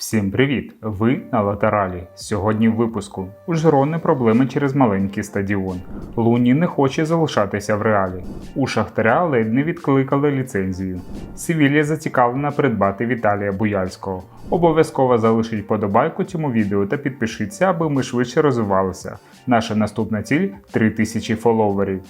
Всім привіт! Ви на латералі. Сьогодні в випуску. У Жирони проблеми через маленький стадіон. Луні не хоче залишатися в реалі. У Шахтаря ледь не відкликали ліцензію. Севілія зацікавлена придбати Віталія Буяльського. Обов'язково залишіть подобайку цьому відео та підпишіться, аби ми швидше розвивалися. Наша наступна ціль 3000 фоловерів.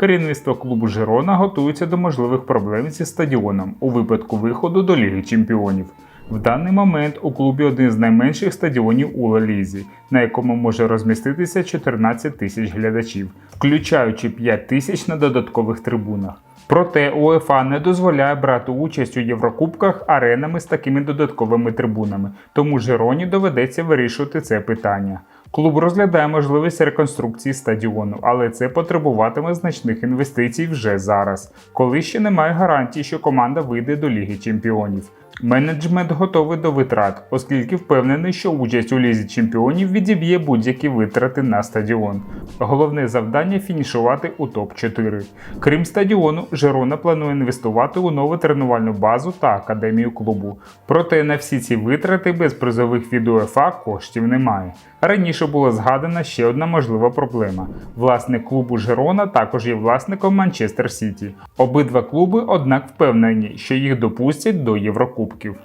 Керівництво клубу Жирона готується до можливих проблем зі стадіоном у випадку виходу до Ліги Чемпіонів. В даний момент у клубі один з найменших стадіонів у Ла Лізі, на якому може розміститися 14 тисяч глядачів, включаючи 5 тисяч на додаткових трибунах. Проте УЕФА не дозволяє брати участь у Єврокубках аренами з такими додатковими трибунами, тому Жироні доведеться вирішувати це питання. Клуб розглядає можливість реконструкції стадіону, але це потребуватиме значних інвестицій вже зараз, коли ще немає гарантій, що команда вийде до Ліги Чемпіонів. Менеджмент готовий до витрат, оскільки впевнений, що участь у лізі чемпіонів відіб'є будь-які витрати на стадіон. Головне завдання фінішувати у топ-4. Крім стадіону, Жерона планує інвестувати у нову тренувальну базу та академію клубу. Проте на всі ці витрати без призових від УЕФА коштів немає. Раніше була згадана ще одна можлива проблема. Власник клубу Жерона також є власником Манчестер Сіті. Обидва клуби, однак, впевнені, що їх допустять до Єврокубків.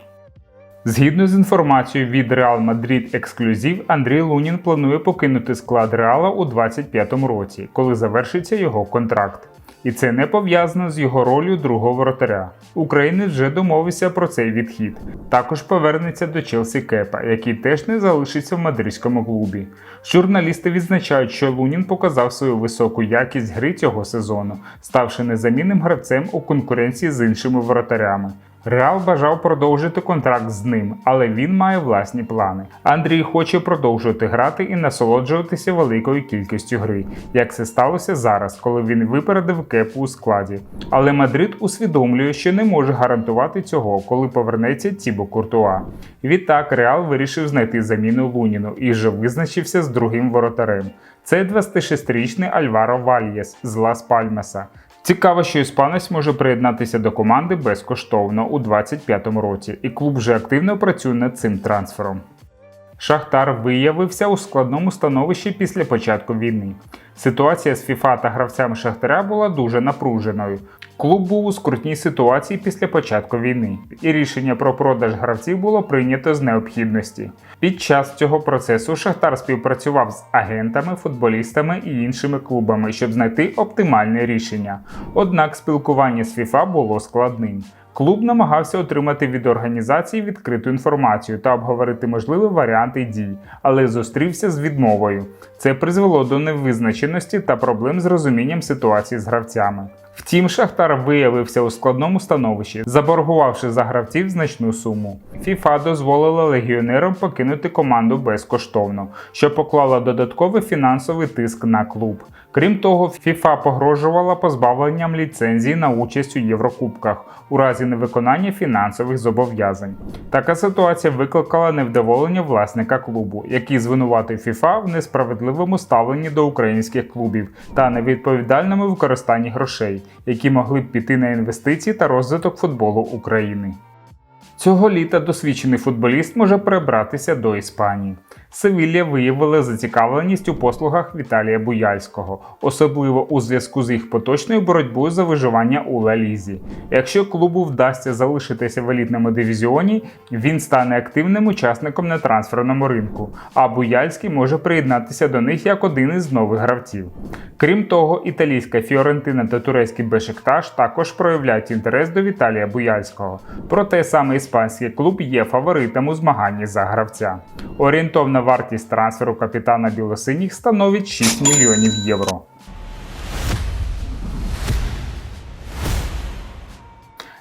Згідно з інформацією від Real Madrid Ексклюзив, Андрій Лунін планує покинути склад Реала у 2025 році, коли завершиться його контракт. І це не пов'язано з його ролью другого воротаря. Українець вже домовився про цей відхід. Також повернеться до Челсі Кепа, який теж не залишиться в мадридському клубі. Журналісти відзначають, що Лунін показав свою високу якість гри цього сезону, ставши незамінним гравцем у конкуренції з іншими воротарями. Реал бажав продовжити контракт з ним, але він має власні плани. Андрій хоче продовжувати грати і насолоджуватися великою кількістю гри, як це сталося зараз, коли він випередив кепу у складі. Але Мадрид усвідомлює, що не може гарантувати цього, коли повернеться Тібо Куртуа. Відтак Реал вирішив знайти заміну Луніну і вже визначився з другим воротарем. Це 26-річний Альваро Вальєс з Лас Пальмеса. Цікаво, що іспанець може приєднатися до команди безкоштовно у 2025 році, і клуб вже активно працює над цим трансфером. Шахтар виявився у складному становищі після початку війни. Ситуація з ФІФА та гравцями Шахтаря була дуже напруженою. Клуб був у скрутній ситуації після початку війни, і рішення про продаж гравців було прийнято з необхідності. Під час цього процесу Шахтар співпрацював з агентами, футболістами і іншими клубами, щоб знайти оптимальне рішення. Однак спілкування з ФІФА було складним. Клуб намагався отримати від організації відкриту інформацію та обговорити можливі варіанти дій, але зустрівся з відмовою. Це призвело до невизначеності та проблем з розумінням ситуації з гравцями. Втім, Шахтар виявився у складному становищі, заборгувавши за гравців значну суму. ФІФА дозволила легіонерам покинути команду безкоштовно, що поклало додатковий фінансовий тиск на клуб. Крім того, ФІФА погрожувала позбавленням ліцензії на участь у Єврокубках у разі невиконання фінансових зобов'язань. Така ситуація викликала невдоволення власника клубу, який звинуватив ФІФА в несправедливому ставленні до українських клубів та невідповідальному використанні грошей, які могли б піти на інвестиції та розвиток футболу України. Цього літа досвідчений футболіст може перебратися до Іспанії. Севілля виявила зацікавленість у послугах Віталія Буяльського, особливо у зв'язку з їх поточною боротьбою за виживання у Ла Лізі. Якщо клубу вдасться залишитися в елітному дивізіоні, він стане активним учасником на трансферному ринку, а Буяльський може приєднатися до них як один із нових гравців. Крім того, італійська Фіорентина та турецький Бешикташ також проявляють інтерес до Віталія Буяльського. Проте саме іспанський клуб є фаворитом у змаганні за гравця. Орієнтовна вартість трансферу капітана білосиніх становить 6 мільйонів євро.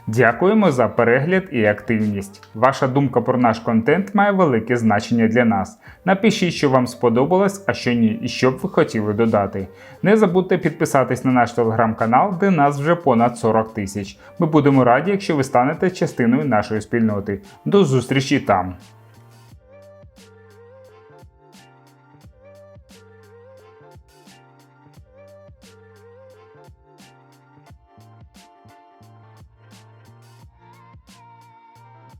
Дякуємо за перегляд і активність. Ваша думка про наш контент має велике значення для нас. Напишіть, що вам сподобалось, а що ні, і що б ви хотіли додати. Не забудьте підписатись на наш телеграм-канал, де нас вже понад 40 тисяч. Ми будемо раді, якщо ви станете частиною нашої спільноти. До зустрічі там!